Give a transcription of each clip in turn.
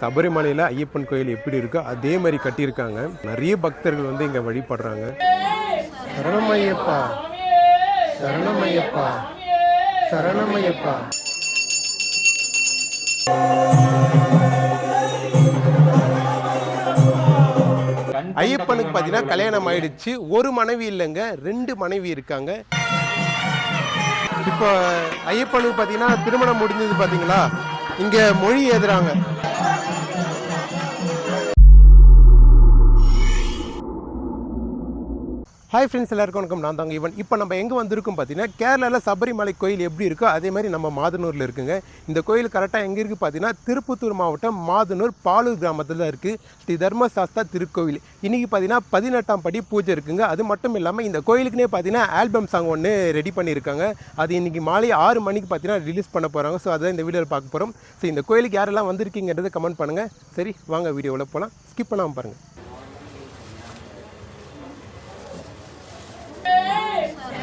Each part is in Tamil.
சபரிமலையில் ஐயப்பன் கோயில் எப்படி இருக்கோ அதே மாதிரி கட்டியிருக்காங்க. நிறைய பக்தர்கள் வந்து இங்கே வழிபடுறாங்க. சரணமையப்பா. சரணமையப்பா. சரணமையப்பா. ஐயப்பனுக்கு பார்த்தீங்கன்னா கல்யாணம் ஆயிடுச்சு. ஒரு மனைவி இல்லைங்க ரெண்டு மனைவி இருக்காங்க. இப்போ ஐயப்பனுக்கு பார்த்தீங்கன்னா திருமணம் முடிஞ்சது பார்த்தீங்களா இங்கே மொழி எழுதுறாங்க ஹாய் ஃப்ரெண்ட்ஸ் எல்லாருக்கும் வணக்கம். நான் தாங்க இவன். இப்போ நம்ம எங்கே வந்திருக்கோம் பார்த்தீங்கன்னா கேரளாவில் சபரிமலை கோயில் எப்படி இருக்கோ அதே மாதிரி நம்ம மாதனூரில் இருக்குங்க. இந்த கோயில் கரெக்டாக எங்கே இருக்குது பார்த்தீங்கன்னா திருப்பத்தூர் மாவட்டம் மாதனூர் பாலூர் கிராமத்தில் தான் இருக்குது ஸ்ரீ தர்மசாஸ்தா திருக்கோவில். இன்றைக்கி பார்த்தீங்கன்னா பதினெட்டாம் படி பூஜை இருக்குங்க. அது மட்டும் இல்லாமல் இந்த கோயிலுக்குனே பார்த்தீங்கன்னா ஆல்பம் சாங் ஒன்று ரெடி பண்ணியிருக்காங்க. அது இன்றைக்கி மாலை ஆறு மணிக்கு பார்த்தீங்கன்னா ரிலீஸ் பண்ண போகிறாங்க ஸோ அதான் இந்த வீடியோவில் பார்க்க போகிறோம் ஸோ இந்த கோயிலுக்கு யாரெல்லாம் வந்திருக்கீங்கன்றதை கமெண்ட் பண்ணுங்கள் சரி வாங்க வீடியோவில் போகலாம் ஸ்கிப் பண்ணாமல் பாருங்கள்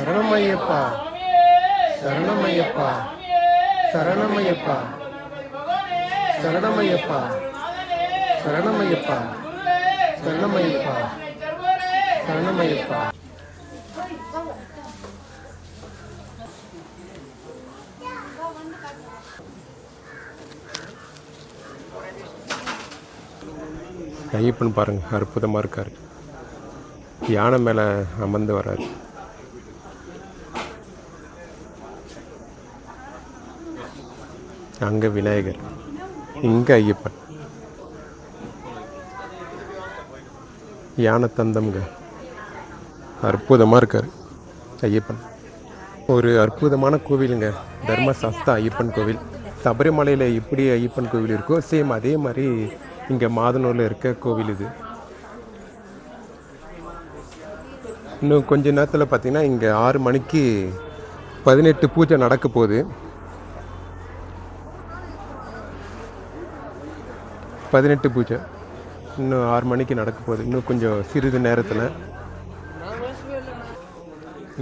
சரணமையப்பா. சரணமையப்பா. சரணமையப்பா. சரணமையப்பா. சரணமையப்பா. சரணமையப்பா. சரணமையப்பா. ஐயப்பன் பாருங்க அற்புதமாக இருக்கார். யானை மேலே அமர்ந்து வராரு அங்கே விநாயகர் இங்கே ஐயப்பன். யானை தந்தம்ங்க. அற்புதமாக இருக்கார் ஐயப்பன். ஒரு அற்புதமான கோவிலுங்க. தர்மசாஸ்தா ஐயப்பன் கோவில். சபரிமலையில் எப்படி ஐயப்பன் கோவில் இருக்கோ சேம் அதே மாதிரி இங்கே மாதனூரில் இருக்க கோவில் இது. இன்னும் கொஞ்ச நேரத்தில் பார்த்திங்கன்னா இங்கே ஆறு மணிக்கு பதினெட்டு பூஜை நடக்க போகுது. பதினெட்டு பூஜை. இன்னும் ஆறு மணிக்கு நடக்க போகுது. இன்னும் கொஞ்சம் சிறிது நேரத்தில்.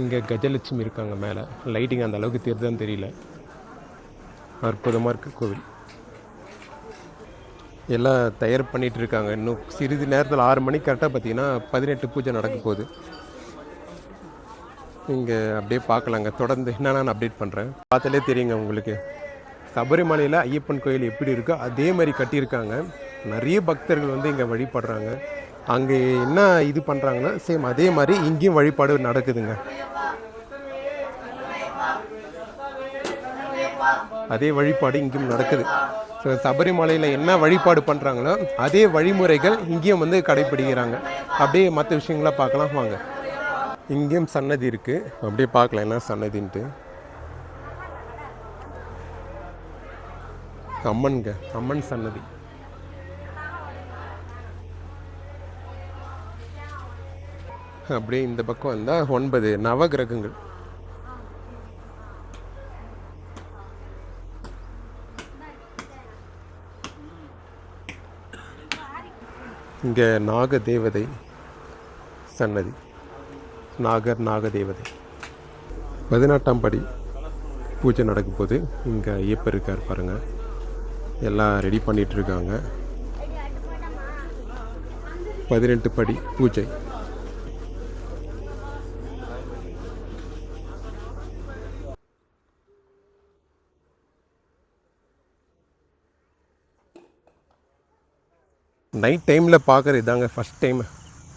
இங்கே கஜலட்சுமி இருக்காங்க மேலே. லைட்டிங் அந்த அளவுக்கு தெரியுதான்னு தெரியல. அற்புதமாக இருக்குது கோவில். எல்லாம் தயார் பண்ணிகிட்டு இருக்காங்க. இன்னும் சிறிது நேரத்தில் ஆறு மணிக்கு கரெக்டாக பார்த்தீங்கன்னா பதினெட்டு பூஜை நடக்க போகுது. இங்கே அப்படியே பார்க்கலாங்க தொடர்ந்து என்னென்னு அப்டேட் பண்ணுறேன் பார்த்தாலே தெரியுங்க உங்களுக்கு. சபரிமலையில் ஐயப்பன் கோயில் எப்படி இருக்கோ அதே மாதிரி கட்டியிருக்காங்க. நிறைய பக்தர்கள் வந்து இங்கே வழிபடுறாங்க. அங்கே என்ன இது பண்ணுறாங்கன்னா சேம் அதே மாதிரி இங்கேயும் வழிபாடு நடக்குதுங்க. அதே வழிபாடு இங்கேயும் நடக்குது. ஸோ சபரிமலையில் என்ன வழிபாடு பண்ணுறாங்களோ அதே வழிமுறைகள் இங்கேயும் வந்து கடைப்பிடிக்கிறாங்க அப்படியே மற்ற விஷயங்களாக பார்க்கலாம் வாங்க. இங்கேயும் சன்னதி இருக்குது அப்படியே பார்க்கலாம் என்ன சன்னதின்ட்டு. அம்மன்ங்க அம்மன் சன்னதி. அப்படியே இந்த பக்கம் வந்தால் ஒன்பது நவகிரகங்கள். இங்கே நாக தேவதை சன்னதி. நாகர் நாக தேவதை பதினெட்டாம் படி பூஜை நடக்கும் போது இங்கே ஐயப்பர் இருக்கார் பாருங்கள் எல்லாம் ரெடி பண்ணிகிட்ருக்காங்க இருக்காங்க. பதினெட்டு படி பூஜை. நைட் டைமில் பார்க்குறது இதாங்க. ஃபஸ்ட் டைம்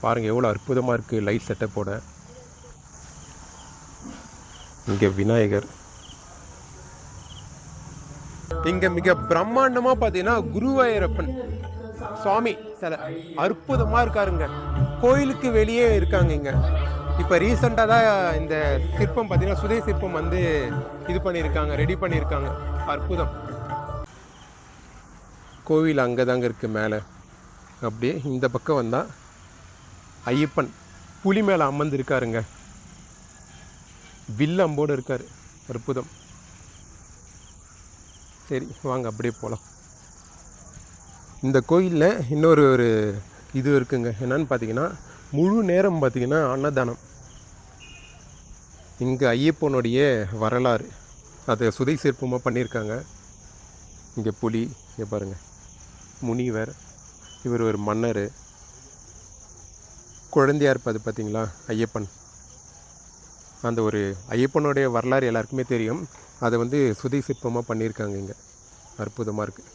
பாருங்கள் எவ்வளோ அற்புதமாக இருக்குது லைட் செட்டப்போட இங்கே விநாயகர். இங்கே மிக பிரம்மாண்டமாக பார்த்தீங்கன்னா குருவாயூரப்பன் சுவாமி சில அற்புதமாக இருக்காருங்க. கோயிலுக்கு வெளியே இருக்காங்க இங்கே. இப்போ ரீசெண்டாக தான் இந்த சிற்பம் பார்த்தீங்கன்னா சுதை சிற்பம் வந்து இது பண்ணியிருக்காங்க ரெடி பண்ணியிருக்காங்க. அற்புதம். கோவில் அங்கே தாங்க இருக்குது மேலே. அப்படியே இந்த பக்கம் வந்தால் ஐயப்பன் புலி மேலே அமர்ந்திருக்காருங்க. வில் அம்போடு இருக்கார். அற்புதம். சரி வாங்க அப்படியே போகலாம் இந்த கோயிலில் இன்னொரு ஒரு இது இருக்குங்க. என்னன்னு பார்த்தீங்கன்னா முழு நேரம் பார்த்திங்கன்னா அன்னதானம். இங்கே ஐயப்பனுடைய வரலாறு. அதை சுதை சிற்பமாக பண்ணியிருக்காங்க. இங்கே புலி இங்கே பாருங்கள் முனிவர் இவர் ஒரு மன்னர். குழந்தையாக இருப்பது பார்த்தீங்களா ஐயப்பன். அந்த ஒரு ஐயப்பனுடைய வரலாறு எல்லாருக்குமே தெரியும். அதை வந்து சுதி சிற்பமாக பண்ணியிருக்காங்க இங்கே. அற்புதமாக இருக்குது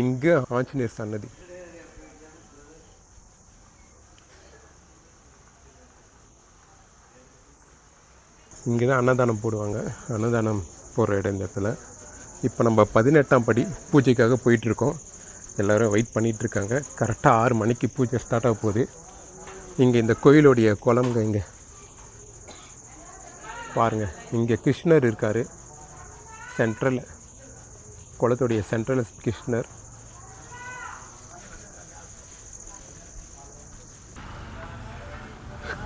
இங்கே ஆஞ்சநேயர் சன்னதி. இங்கே தான் அன்னதானம் போடுவாங்க. அன்னதானம் போடுற இடம் இந்த இடத்துல. இப்போ நம்ம பதினெட்டாம் படி பூஜைக்காக போயிட்டுருக்கோம். எல்லோரும் வெயிட் பண்ணிகிட்ருக்காங்க கரெக்டாக ஆறு மணிக்கு பூஜை ஸ்டார்ட் ஆக போகுது. இங்கே இந்த கோயிலுடைய குளம்ங்க இங்கே பாருங்கள் இங்கே கிருஷ்ணர் இருக்கார். சென்ட்ரல் குளத்துடைய சென்ட்ரல் கிருஷ்ணர்.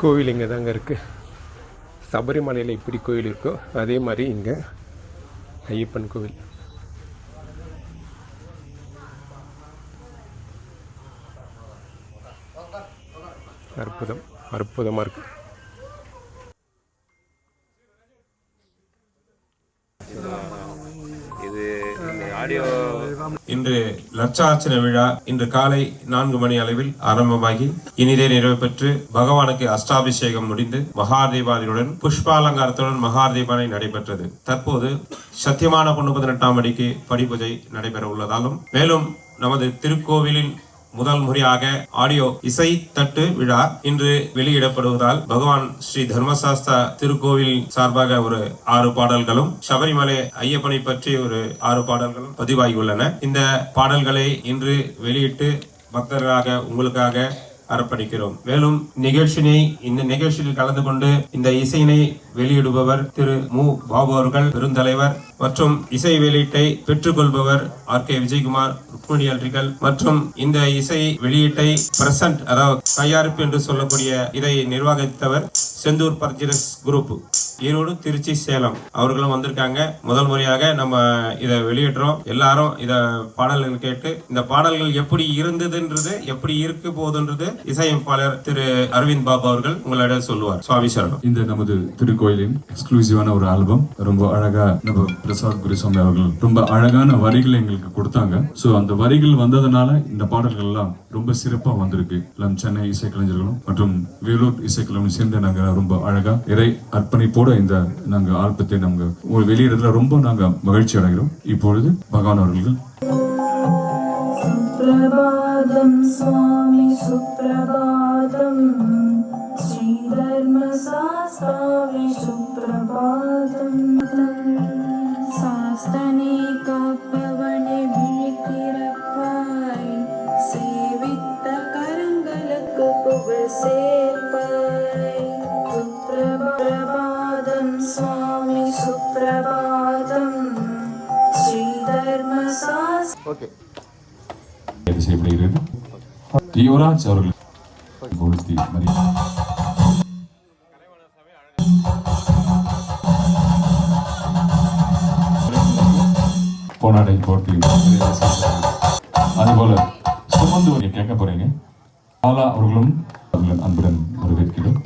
கோவில் இங்கே தாங்க இருக்குது சபரிமலையில் எப்படி கோயில் இருக்கோ அதே மாதிரி இங்கே ஐயப்பன் கோவில். அற்புதம் அற்புதமாக இருக்குது இது இந்த ஆடியோ இன்று லட்சார்ச்சனை விழா இன்று காலை நான்கு மணி அளவில் ஆரம்பமாகி இனிதே நிறைவு பெற்று பகவானுக்கு அஷ்டாபிஷேகம் முடிந்து மகாதீபாதியுடன் புஷ்பாலங்காரத்துடன் மகாதீபானை நடைபெற்றது. தற்போது சத்தியமான பொண்ணு பதினெட்டாம் அடிக்கு படிபூஜை நடைபெற உள்ளதாலும் மேலும் நமது திருக்கோவிலின் முதல் முறையாக ஆடியோ இசை தட்டு விழா இன்று வெளியிடப்படுவதால் பகவான் ஸ்ரீ தர்மசாஸ்தா திருக்கோவில் சார்பாக ஒரு ஆறு பாடல்களும் சபரிமலை ஐயப்பனை பற்றி ஒரு ஆறு பாடல்களும் பதிவாகியுள்ளன. இந்த பாடல்களை இன்று வெளியிட்டு பக்தர்களாக உங்களுக்காக அர்ப்பணிக்கிறோம் மேலும் நிகழ்ச்சியினை இந்த நிகழ்ச்சியில் கலந்து கொண்டு இந்த இசையினை வெளியிடுபவர் திரு மு. பாபு அவர்கள் பெருந்தலைவர் மற்றும் இசை வெளியீட்டை பெற்றுக்கொள்பவர் ஆர். கே. விஜயகுமார் ருக்மணி அல்ரிகள் மற்றும் இந்த இசை வெளியீட்டை பிரசன்ட் அதாவது தயாரிப்பு என்று சொல்லக்கூடிய இதை நிர்வகித்தவர் செந்தூர் பர்ஜினஸ் குரூப். ஈரோடு திருச்சி சேலம். அவர்களும் வந்திருக்காங்க. முதல் முறையாக நம்ம இதை வெளியிடுறோம். எல்லாரும் இத பாடல்கள் கேட்டு இந்த பாடல்கள் எப்படி இருந்ததுன்றது எப்படி இருக்க போகுதுன்றது இசையமைப்பாளர் திரு அரவிந்த் பாபு அவர்கள் உங்களிடம் சொல்லுவார். சுவாமி சரணம். இந்த நமது திருக்கோயிலின் எக்ஸ்க்ளூசிவான ஒரு ஆல்பம் ரொம்ப அழகா நம்ம பிரசாத் குருசாமி அவர்கள் ரொம்ப அழகான வரிகளை எங்களுக்கு கொடுத்தாங்க. சோ அந்த வரிகள் வந்ததுனால இந்த பாடல்கள் எல்லாம் ரொம்ப சிறப்பா வந்திருக்கு. எல்லாம் சென்னை இசைக்கலைஞர்களும் மற்றும் வேலூர் இசைக்கலைஞர்களும் சேர்ந்து நாங்கள் ரொம்ப அழகா இறை அர்ப்பணிப்போட இந்த நாங்க ஆல்பத்தை நாங்க ஒரு ரொம்ப நாங்க மகிழ்ச்சி அடைகிறோம். இப்பொழுது பகவான் அவர்கள் சுப்பிரபாதம் சுவாமி சுப்பிரபாதம். ஸ்ரீதர்ம சாஸ்தாவி சுப்பிரபாதம். சாஸ்தன யுவராஜ் அவர்கள் கொளுத்தி மரியாதை. பொன்னாடை போட்டி அதுபோல சுமந்து நீங்க கேட்க போறீங்க. பாலா அவர்களும் அவர்கள் அன்புடன் வரவேற்கிறோம்.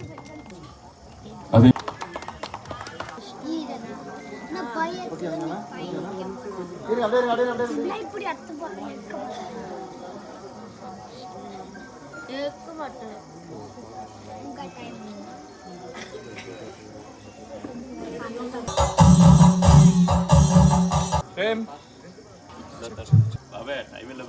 அதே நான் பையன். இப்படி அவ டைமில்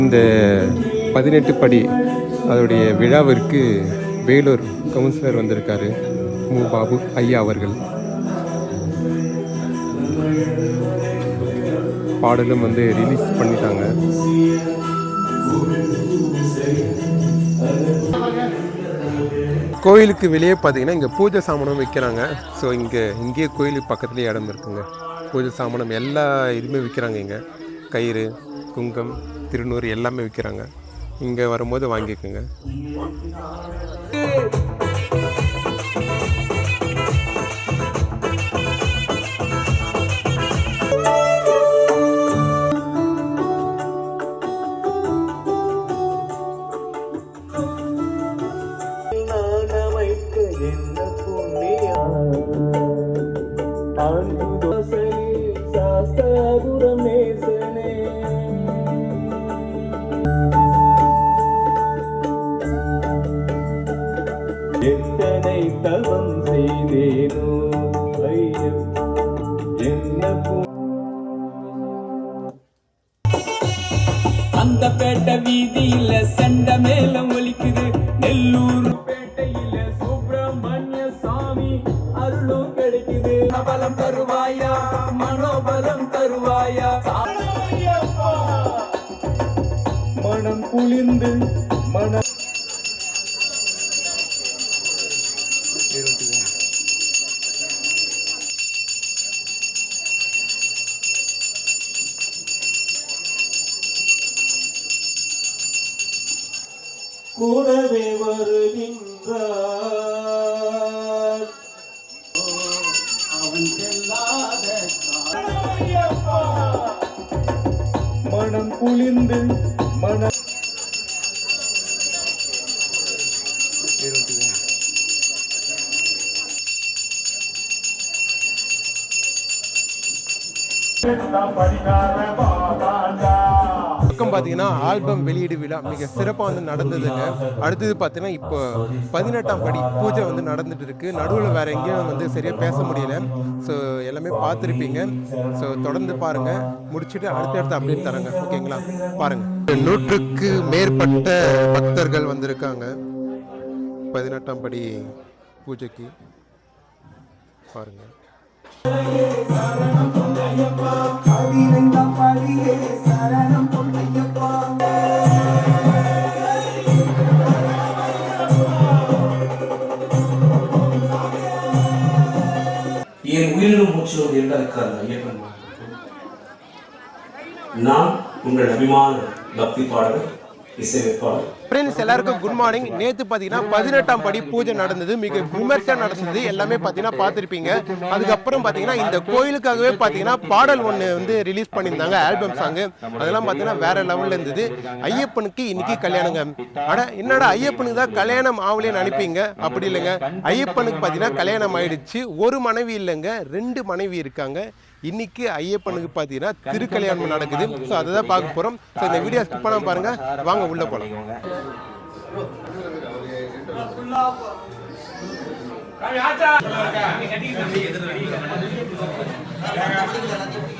இந்த பதினெட்டு படி அதோடைய விழாவிற்கு வேலூர் கவுன்சிலர் வந்திருக்காரு மு. பாபு ஐயா அவர்கள். பாடலும் வந்து ரிலீஸ் பண்ணிட்டாங்க. கோயிலுக்கு வெளியே பார்த்தீங்கன்னா இங்கே பூஜை சாமானம் விற்கிறாங்க ஸோ இங்கே இங்கேயே கோயிலுக்கு பக்கத்துலேயே இடம் இருக்குங்க. பூஜை சாமானம் எல்லா இதுவுமே விற்கிறாங்க இங்கே. கயிறு குங்கம் திருநூறு எல்லாமே விற்கிறாங்க இங்கே வரும்போது வாங்கிக்கோங்க. వంశీ నేను. கூடவே வருகின்றார் பக்கம் பார்த்தீங்கன்னா ஆல்பம் வெளியீடு விழா மிக சிறப்பாக வந்து நடந்ததுங்க. அடுத்தது பார்த்தீங்கன்னா இப்போ பதினெட்டாம் படி பூஜை வந்து நடந்துட்டு இருக்கு. நடுவில் வேற எங்கேயும் வந்து சரியாக பேச முடியல. ஸோ எல்லாமே பார்த்துருப்பீங்க. ஸோ தொடர்ந்து பாருங்க. முடிச்சுட்டு அடுத்தடுத்து அப்டேட் தரங்க. ஓகேங்களா பாருங்க. நூற்றுக்கு மேற்பட்ட பக்தர்கள் வந்திருக்காங்க. பதினெட்டாம் படி பூஜைக்கு. பாருங்கள் என் உயிரினும் மூச்சிலும் இருக்காது ஐயப்பன் நான் உங்கள் அபிமான பக்தி பாடகர் இசையமைப்பாளர் ஃப்ரெண்ட்ஸ் எல்லாருக்கும் குட் மார்னிங் நேற்று பார்த்தீங்கன்னா பதினெட்டாம் படி பூஜை நடந்தது. மிக விமர்சனம் நடந்தது. எல்லாமே பார்த்தீங்கன்னா பார்த்துருப்பீங்க அதுக்கப்புறம் பார்த்தீங்கன்னா இந்த கோயிலுக்காகவே பார்த்தீங்கன்னா பாடல் ஒன்று வந்து ரிலீஸ் பண்ணியிருந்தாங்க. ஆல்பம் சாங்கு அதெல்லாம் பார்த்தீங்கன்னா வேற லெவலில் இருந்தது. ஐயப்பனுக்கு இன்னைக்கு கல்யாணங்க. அட என்னடா ஐயப்பனுக்கு தான் கல்யாணம் ஆகலேன்னு நினைப்பீங்க? அப்படி இல்லைங்க. ஐயப்பனுக்கு பார்த்தீங்கன்னா கல்யாணம் ஆயிடுச்சு. ஒரு மனைவி இல்லைங்க. ரெண்டு மனைவி இருக்காங்க. இன்னைக்கு ஐயப்பனுக்கு பார்த்தீங்கன்னா திருக்கல்யாணம் நடக்குது. ஸோ அதை தான் பார்க்க போகிறோம் ஸோ இந்த வீடியோ ஸ்கிப் பண்ணாமல் பாருங்க. வாங்க உள்ள போகலாம் எதிர்த்து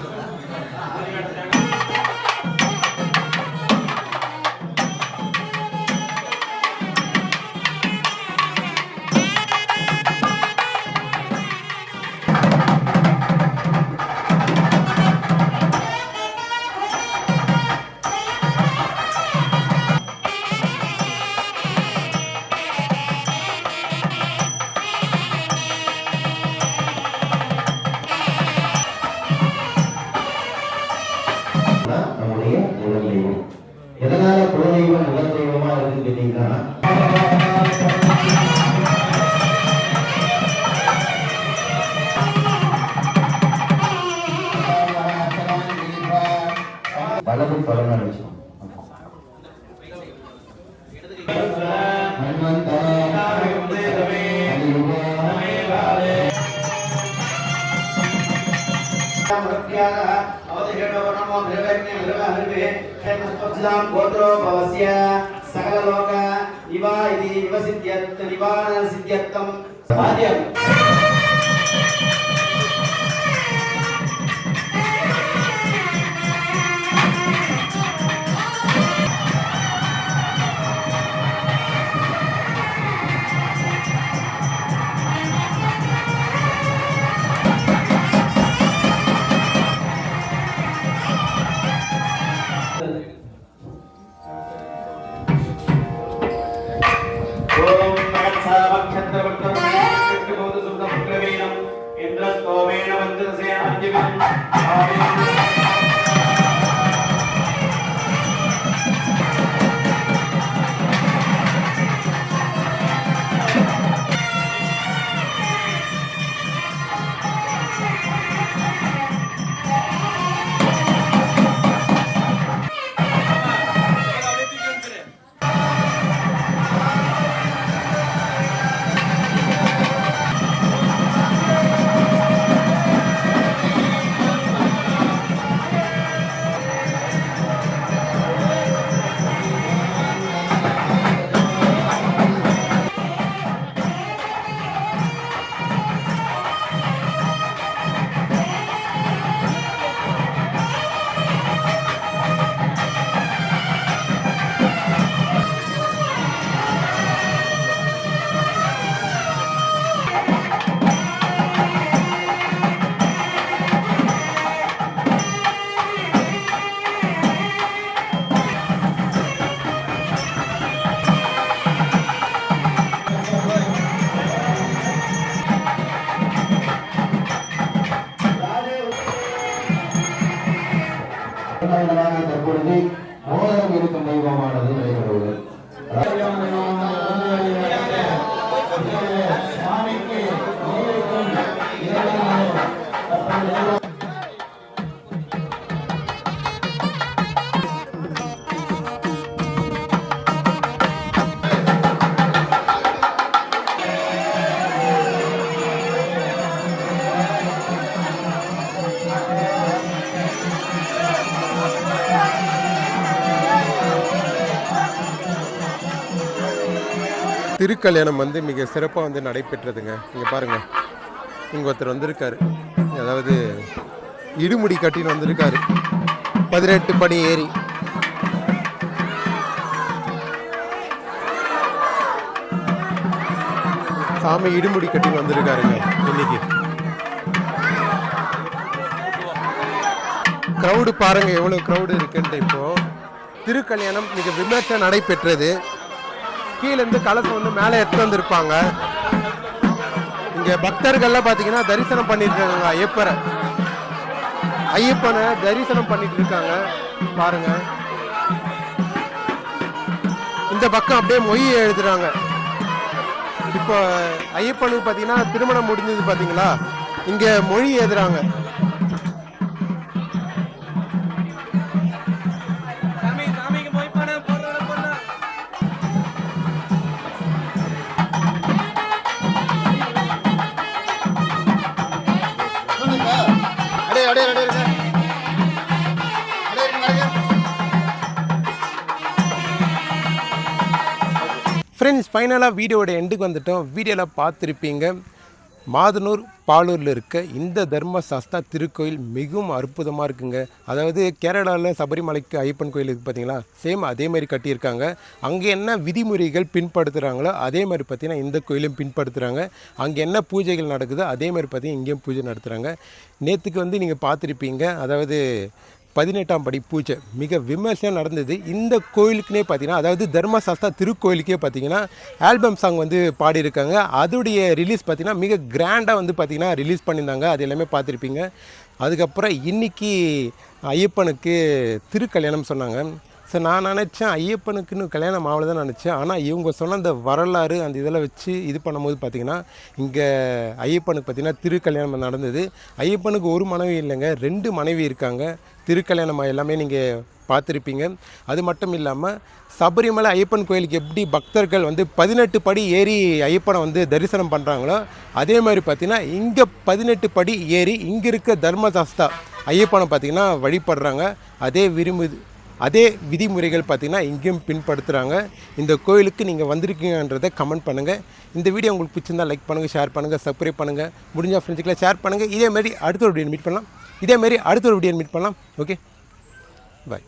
ಶ್ರೀಯಾಂ ಭಕ್ತ್ಯಾದ ಅವಧಿಹೇಣವ ನಮೋ ಧೃವಜ್ಞ ಹೃವ ಹೃವೆ ಕ್ಷೇಮಸ್ಪರ್ಧಾಂ ಗೋತ್ರೋ ಭವಸ್ಯ ಸಕಲಲೋಕ ಇವಾ ಇತಿ ವಿವಸಿದ್ಯತ್ ನಿವಾರಣ ಸಿದ್ಯತ್ವಂ ಸಾಧ್ಯ திருக்கல்யாணம் வந்து மிக சிறப்பாக வந்து நடைபெற்றதுங்க. இங்கே பாருங்கள் இங்கே ஒருத்தர் வந்திருக்காரு. அதாவது இடுமுடி கட்டின்னு வந்திருக்காரு. பதினெட்டு படி ஏறி. சாமி இடுமுடி கட்டின்னு வந்திருக்காருங்க இன்னைக்கு. க்ரௌடு பாருங்க எவ்வளோ க்ரௌடு இருக்குன்ட்டு இப்போ. திருக்கல்யாணம் மிக விமர்சனம் நடைபெற்றது. கீழேருந்து கலசம் வந்து மேலே எடுத்து வந்திருப்பாங்க. இங்கே பக்தர்கள்லாம் பார்த்தீங்கன்னா தரிசனம் பண்ணிட்டு இருக்காங்க ஐயப்பரை. ஐயப்பனை தரிசனம் பண்ணிட்டு இருக்காங்க பாருங்க. இந்த பக்கம் அப்படியே மொய் எழுதுறாங்க. இப்போ ஐயப்பனுக்கு பார்த்தீங்கன்னா திருமணம் முடிஞ்சது பார்த்தீங்களா இங்கே மொழி எழுதுறாங்க. ஃப்ரெண்ட்ஸ் ஃபைனலாக வீடியோட எண்டுக்கு வந்துட்டோம். வீடியோவில் பார்த்துருப்பீங்க. மாதனூர் பாலூரில் இருக்க இந்த தர்மசாஸ்தா திருக்கோயில் மிகவும் அற்புதமாக இருக்குங்க. அதாவது கேரளாவில் சபரிமலைக்கு ஐயப்பன் கோயில் இருக்குது பார்த்தீங்களா சேம் அதே மாதிரி கட்டியிருக்காங்க. அங்கே என்ன விதிமுறைகள் பின்படுத்துகிறாங்களோ அதே மாதிரி பார்த்திங்கன்னா இந்த கோயிலையும் பின்படுத்துகிறாங்க அங்கே என்ன பூஜைகள் நடக்குதோ அதே மாதிரி பார்த்தீங்கன்னா இங்கேயும் பூஜை நடத்துகிறாங்க நேற்றுக்கு வந்து நீங்கள் பார்த்துருப்பீங்க. அதாவது பதினெட்டாம் படி பூஜை. மிக விமர்சனம் நடந்தது. இந்த கோயிலுக்குனே பார்த்தீங்கன்னா அதாவது தர்மசாஸ்தா திருக்கோயிலுக்கே பார்த்தீங்கன்னா ஆல்பம் சாங் வந்து பாடியிருக்காங்க. அதோடைய ரிலீஸ் பார்த்திங்கன்னா மிக கிராண்டாக வந்து பார்த்திங்கன்னா ரிலீஸ் பண்ணியிருந்தாங்க. அது எல்லாமே பார்த்துருப்பீங்க அதுக்கப்புறம் இன்னைக்கு ஐயப்பனுக்கு திருக்கல்யாணம் சொன்னாங்க. ஸோ நான் நினச்சேன் ஐயப்பனுக்குன்னு கல்யாணம் ஆகல தான் நினச்சேன். ஆனால் இவங்க சொன்ன அந்த வரலாறு அந்த இதெல்லாம் வச்சு இது பண்ணும்போது பார்த்திங்கன்னா இங்கே ஐயப்பனுக்கு பார்த்திங்கன்னா திருக்கல்யாணம் நடந்தது. ஐயப்பனுக்கு ஒரு மனைவி இல்லைங்க ரெண்டு மனைவி இருக்காங்க. திருக்கல்யாணம் எல்லாமே நீங்கள் பார்த்துருப்பீங்க. அது மட்டும் இல்லாமல் சபரிமலை ஐயப்பன் கோயிலுக்கு எப்படி பக்தர்கள் வந்து பதினெட்டு படி ஏறி ஐயப்பனை வந்து தரிசனம் பண்ணுறாங்களோ அதே மாதிரி பார்த்திங்கன்னா இங்கே பதினெட்டு படி ஏறி இங்கே இருக்க தர்மசாஸ்தா ஐயப்பனை பார்த்திங்கன்னா வழிபடுறாங்க. அதே விரும்புது அதே விதிமுறைகள் பார்த்திங்கன்னா இங்கேயும் பின்படுத்துகிறாங்க இந்த கோயிலுக்கு நீங்கள் வந்திருக்கீங்கன்றதை கமெண்ட் பண்ணுங்கள் இந்த வீடியோ உங்களுக்கு பிடிச்சிருந்தா லைக் பண்ணுங்கள் ஷேர் பண்ணுங்கள் சப்ஸ்கிரைப் பண்ணுங்கள் முடிஞ்ச ஃப்ரெண்ட்ஸுக்கெல்லாம் ஷேர் பண்ணுங்கள் இதே மாதிரி அடுத்த ஒரு வீடியோ மீட் பண்ணலாம். இதேமாரி அடுத்த ஒரு வீடியோ மீட் பண்ணலாம். Okay bye